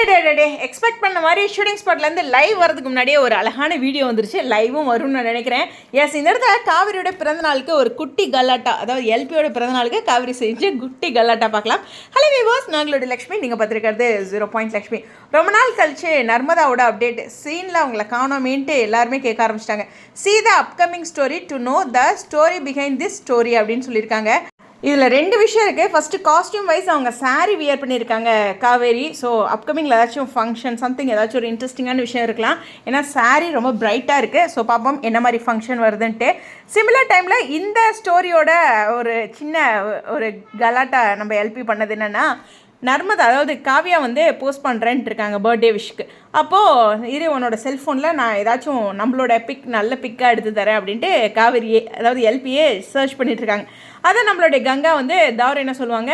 அடே டே டே எக்ஸ்பெக்ட் பண்ண மாதிரி ஷூட்டிங் ஸ்பாட்லேருந்து லைவ் வரதுக்கு முன்னாடியே ஒரு அழகான வீடியோ வந்துருச்சு. லைவும் வரும்னு நான் நினைக்கிறேன். எஸ் இந்த இடத்துல காவிரியோட பிறந்தநாளுக்கு ஒரு குட்டி கல்லாட்டா அதாவது எல்பியோட பிறந்தநாளுக்கு காவிரி செஞ்சு குட்டி கல்லாட்டா பார்க்கலாம். ஹலோ விவாஸ் நாங்களோட லக்ஷ்மி. நீங்கள் பார்த்துருக்கிறது ஜீரோ பாயிண்ட் லக்ஷ்மி. ரொம்ப நாள் கழிச்சு நர்மதாவோட அப்டேட் சீனில் அவங்கள காணோமேன்ட்டு எல்லாருமே கேட்க ஆரம்பிச்சிட்டாங்க. See the upcoming story to know the story behind this story அப்படின்னு சொல்லியிருக்காங்க. இதில் ரெண்டு விஷயம் இருக்குது ஃபஸ்ட்டு காஸ்ட்யூம் வைஸ் அவங்க சாரீ வியர் பண்ணியிருக்காங்க காவேரி. ஸோ அப்கமிங்கில் ஏதாச்சும் ஃபங்க்ஷன் சம்திங் ஏதாச்சும் ஒரு இன்ட்ரெஸ்டிங்கான விஷயம் இருக்கலாம். ஏன்னா சாரீ ரொம்ப பிரைட்டாக இருக்குது ஸோ பார்ப்போம் என்ன மாதிரி ஃபங்க்ஷன் வருதுன்ட்டு. சிமிலர் டைமில் இந்த ஸ்டோரியோட ஒரு சின்ன ஒரு கலாட்டா நம்ம எல்பி பண்ணது என்னென்னா நர்மதா அதாவது காவியா வந்து போஸ்ட் பண்ணுறேன்ட்டு இருக்காங்க பர்த்டே விஷுக்கு அப்போது இரு உன்னோட செல்ஃபோனில் நான் ஏதாச்சும் நம்மளோட பிக் நல்ல பிக்காக எடுத்து தரேன் அப்படின்ட்டு காவிரியே அதாவது எல்பியே சர்ச் பண்ணிகிட்ருக்காங்க இருக்காங்க. அதை நம்மளுடைய கங்கா வந்து தவறு என்ன சொல்லுவாங்க?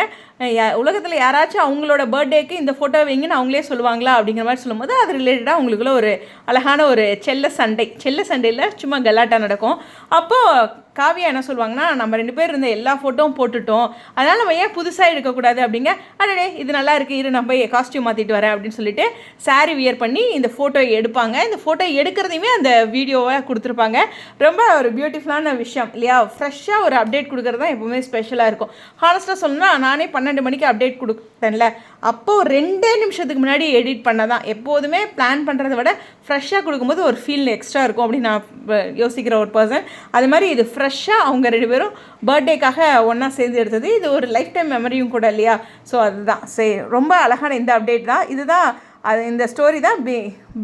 உலகத்தில் யாராச்சும் அவங்களோட பர்த்டேக்கு இந்த ஃபோட்டோ வைங்கன்னு அவங்களே சொல்லுவாங்களா அப்படிங்கிற மாதிரி சொல்லும்போது அது ரிலேட்டடாக அவங்களுக்குள்ள ஒரு அழகான ஒரு செல்ல சண்டை. செல்ல சண்டையில் சும்மா கலாட்டா நடக்கும். அப்போது காவியா என்ன சொல்லுவாங்கன்னா நம்ம ரெண்டு பேர் இருந்த எல்லா ஃபோட்டோவும் போட்டுட்டோம். அதனால் நம்ம ஏன் புதுசாக எடுக்கக்கூடாது அப்படிங்க? அடடே இது நல்லா இருக்குது இரு நம்ம போய் காஸ்டியூம் மாற்றிட்டு வரேன் அப்படின்னு சொல்லிட்டு சாரி வியர் பண்ணி இந்த ஃபோட்டோ எடுப்பாங்க. இந்த ஃபோட்டோ எடுக்கிறதையுமே அந்த வீடியோவை கொடுத்துருப்பாங்க. ரொம்ப ஒரு பியூட்டிஃபுல்லான விஷயம் இல்லையா? ஃப்ரெஷ்ஷாக ஒரு அப்டேட் கொடுக்குறது தான் எப்போவுமே ஸ்பெஷலாக இருக்கும். ஹானஸ்ட்டாக சொல்லணும்னா நானே பன்னெண்டு மணிக்கு அப்டேட் கொடுத்தேன்ல. அப்போது ரெண்டே நிமிஷத்துக்கு முன்னாடி எடிட் பண்ண தான் எப்போதுமே பிளான் பண்ணுறத விட ஃப்ரெஷ்ஷாக கொடுக்கும்போது ஒரு ஃபீல் எக்ஸ்ட்ரா இருக்கும் அப்படின்னு நான் யோசிக்கிற ஒரு பர்சன் அது மாதிரி இது ஃப்ரெஷ்ஷாக அவங்க ரெண்டு பேரும் பர்த்டேக்காக ஒன்றா சேர்ந்து எடுத்தது. இது ஒரு லைஃப் டைம் மெமரியும் கூட இல்லையா? ஸோ அதுதான். சரி ரொம்ப அழகான இந்த அப்டேட் தான். இதுதான் அது இந்த ஸ்டோரி தான் பி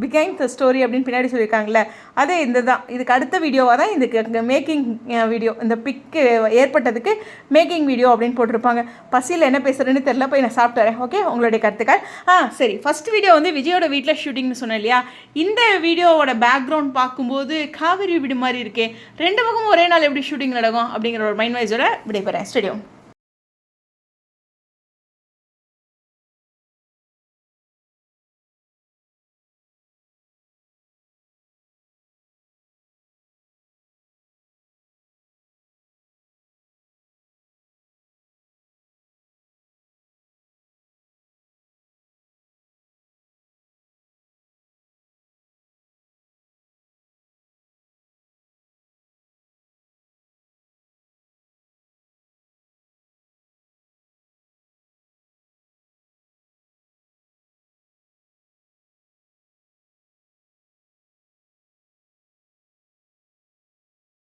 பிகைண்ட் த ஸ்டோரி அப்படின்னு பின்னாடி சொல்லியிருக்காங்களே அதே இந்த தான். இதுக்கு அடுத்த வீடியோவாக தான் இதுக்கு மேக்கிங் வீடியோ இந்த பிக்கு ஏற்பட்டதுக்கு மேக்கிங் வீடியோ அப்படின்னு போட்டிருப்பாங்க. பசியில் என்ன பேசுகிறேன்னு தெரில போய் நான் சாப்பிட்டு வரேன். ஓகே உங்களுடைய கருத்துக்கள்? ஆ சரி. ஃபஸ்ட் வீடியோ வந்து விஜயோட வீட்டில் ஷூட்டிங்னு சொன்னேன் இல்லையா? இந்த வீடியோவோட பேக்ரவுண்ட் பார்க்கும்போது காவிரி வீடு மாதிரி இருக்கே. ரெண்டு பக்கமும் ஒரே நாள் எப்படி ஷூட்டிங் நடக்கும் அப்படிங்கிற ஒரு மைண்ட் வைஸோட விடைபெறேன். ஸ்டேடியம்